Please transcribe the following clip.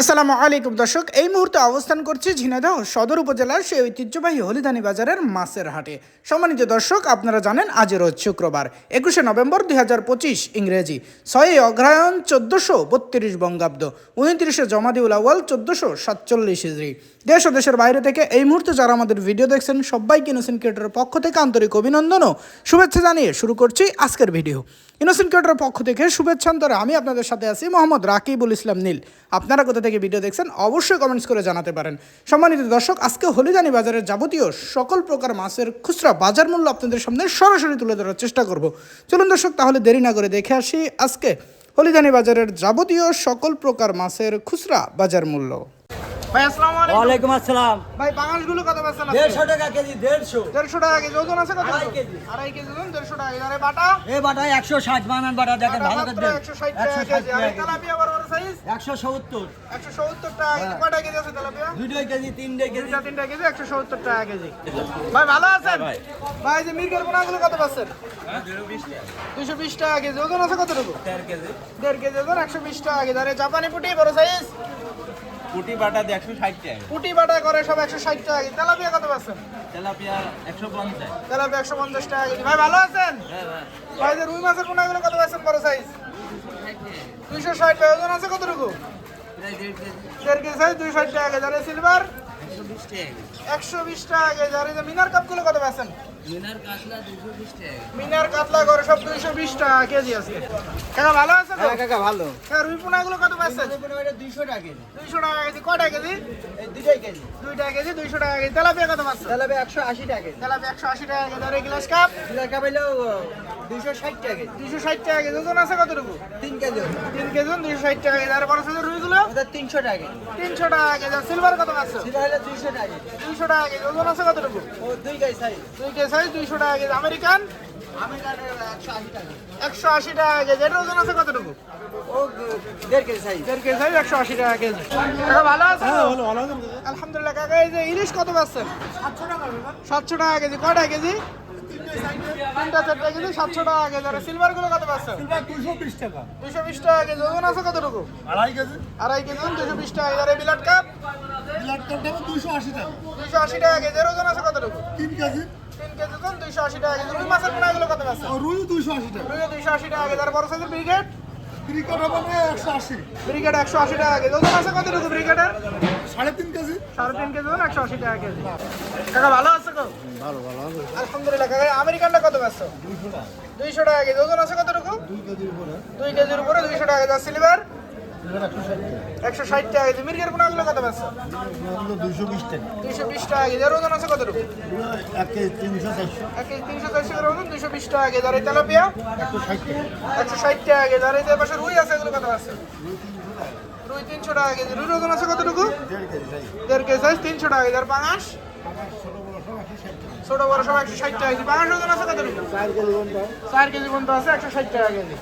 আসসালামু আলাইকুম দর্শক, এই মুহূর্তে অবস্থান করছি ঝিনাইদহ সদর উপজেলার সেই ঐতিহ্যবাহী হলিদানি বাজারের মাছের হাটে। সম্মানিত দর্শক, আপনারা জানেন আজ রোজ শুক্রবার, একুশে নভেম্বর দুই হাজার পঁচিশ ইংরেজি, ছয়ই অগ্রহায়ণ চোদ্দোশো বত্রিশ বঙ্গাব্দ, উনত্রিশে জমাদিউল আউয়াল চোদ্দোশো সাতচল্লিশ ইজরি দেশ ও দেশের বাইরে থেকে এই মুহূর্তে যারা আমাদের ভিডিও দেখছেন, সবাইকে ইনোসেন্ট ক্রিয়েটরের পক্ষ থেকে আন্তরিক অভিনন্দন ও শুভেচ্ছা জানিয়ে শুরু করছি আজকের ভিডিও। ইনোসেন্ট ক্রিয়েটরের পক্ষ থেকে শুভেচ্ছান্তরে আমি আপনাদের সাথে আছি মোহাম্মদ রাকিবুল ইসলাম নীল। আপনারা কোথা থেকে ভিডিও দেখছেন অবশ্যই কমেন্টস করে জানাতে পারেন। সম্মানিত দর্শক আজকে হলিদানি বাজারের যাবতীয় সকল প্রকার মাছের খুচরা বাজার মূল্য আপনাদের সামনে সরাসরি তুলে ধরার চেষ্টা করব। চলুন দর্শক তাহলে দেরি না করে দেখে আসি আজকে হলিদানি বাজারের যাবতীয় সকল প্রকার মাছের খুচরা বাজার মূল্য। ভাই আসসালামু আলাইকুম। ওয়ালাইকুম আসসালাম। ভাই বাঙালগুলো কত পাচ্ছেন দেড়শো টাকা কেজি দেড়শো। দেড়শো টাকা কেজি ওজন আছে কত? আড়াই কেজি। আড়াই কেজি ওজন দেড়শো টাকা কেজি। বাটা? এ বাটা একশো ষাট বানান বাটা দেখেন ভালো করে। দেন একশো ষাট একশো টাকা ষাট কেজি। আরে তেলাপিয়া বড় সত্তর। একশো সত্তর টাকা কেজি কয়টা কেজি আছে তেলাপিয়া? দুইটাই কেজি তিনটে কেজি। দুইটা তিনটা কেজি একশো সত্তর টাকা কেজি। ভাই ভালো আছেন? ভাই। যে মির্গের পোনাগুলো কত পাচ্ছেন? দুশো বিশ টাকা কেজি ওজন আছে কতটুকু? দেড় কেজি। ওজন একশো বিশ টাকা কেজি। আরে জাপানি পুটি বড় সাইজ পুটি বাটা দিয়ে একশো ষাট টাকা পুটি বাটা করে সব একশো ষাট টাকা তেলাপিয়া কত পাচ্ছেন? তেলাপিয়া একশো পঞ্চাশ। তেলাপিয়া একশো পঞ্চাশ টাকা কেজি। ভাই ভালো আছেন? ভাই। যে রুই মাছের পোনাগুলো কত পাচ্ছেন বড় সাইজ দুইশো ষাট টাকা ওজন আছে কতটুকু? দেড় কেজি। সাইজ দুইশো ষাট টাকা যারা সিলভার একশো বিশ টাকা। কেজি। আর এই যে মিনার কাপগুলো কত পাচ্ছেন? মিনার কাতলা করে সব দুইশো বিশ টাকা কেজি আছে কাকা ভালো আছে তো কাকা ভালো কাকা রুই পোনাগুলো কত পাচ্ছেন দুইশো টাকা কেজি দুইশো টাকা কেজি কয়টা কেজি দুইটাই কেজি দুই টাকা কেজি দুইশো টাকা কেজি তেলাপিয়া কত পাচ্ছেন তাহলে একশো আশি টাকা কেজি তেলাপিয়া একশো আশি টাকা কেজি আর এই গ্লাস কাপ টাকা পাইলেও দুইশো ষাট টাকা কেজি দুইশো ষাট টাকা কেজি ওজন আছে কতটুকু তিন কেজি তিন কেজি দুইশো ষাট টাকা কেজি আর বড় সাইজের রুইগুলো তিনশো টাকা কেজি তিনশো টাকা কেজি সিলভার কত পাচ্ছেন সেটা হলে দুইশো টাকা কেজি দুইশো টাকা কেজি ওজন আছে কতটুকু ও দুই কেজি সাইজ দুই কেজি সাইজ দুইশো টাকা কেজি। আমেরিকান? একশো আশি টাকা একশো আশি টাকা কেজি। এটার ওজন আছে কতটুকু? ও দেড় কেজি সাইজ। দেড় কেজি সাইজ একশো আশি টাকা কেজি। ভালো আছে আলহামদুলিল্লাহ কাকা এই যে ইলিশ কত পাচ্ছেন? সাতশো টাকা কেজি। কয়টা কেজি? তিনটা চারটা কেজি সাতশো টাকা কেজি। আর সিলভারগুলো কত পাচ্ছেন? দুশো বিশ টাকা। দুশো বিশ টাকা কেজি। ওজন আছে কতটুকু? আড়াই কেজি। আড়াই কেজি দুশো বিশ টাকা আর বিলাট কাপ? বিলাট কাপটা দুশো আশি টাকা। দুশো আশি টাকা কেজি। ওজন আছে কতটুকু? তিন কেজি। তিন কেজি ওজন দুইশো আশি টাকা কেজি। রুই মাছের পোনা এগুলো কত পাচ্ছেন রুই দুইশো আশি টাকা। দুইশো আশি টাকা আর বড় সাইজের ব্রিগেড? ক্রিকেট হবে একশো আশি। ব্রিগেড একশো আশি টাকা কেজি। ওজন আছে কতটুকু ব্রিগেডের? সাড়ে তিন কেজি। সাড়ে তিন কেজি ওজন একশো আশি টাকা কেজি। কাকা ভালো আছে তো ভালো ভালো আলহামদুলিল্লাহ কাকা। আমেরিকানটা কত পাচ্ছ? দুইশো টাকা। কেজি। ওজন আছে কতটুকু? দুই কেজির উপরে। দুই কেজির উপরে দুইশো টাকা কেজি। আর সিলভার একশো ষাট টাকা কেজি। মির্গের কত কেজি। আর ওজন আছে তিনশো বিশ টাকা আর এই তেলাপিয়া? একশো আর এই পাশে রুই আছে, এগুলো কত পাচ্ছ রুই তিনশো টাকা কেজি। রুইর ওজন আছে কতটুকু? দেড় কেজি তিনশো টাকা ছোট বড় সব একশো ষাট টাকা কেজি। ওজন আছে কতটুকু? চার কেজি আছে, একশো ষাট টাকা কেজি।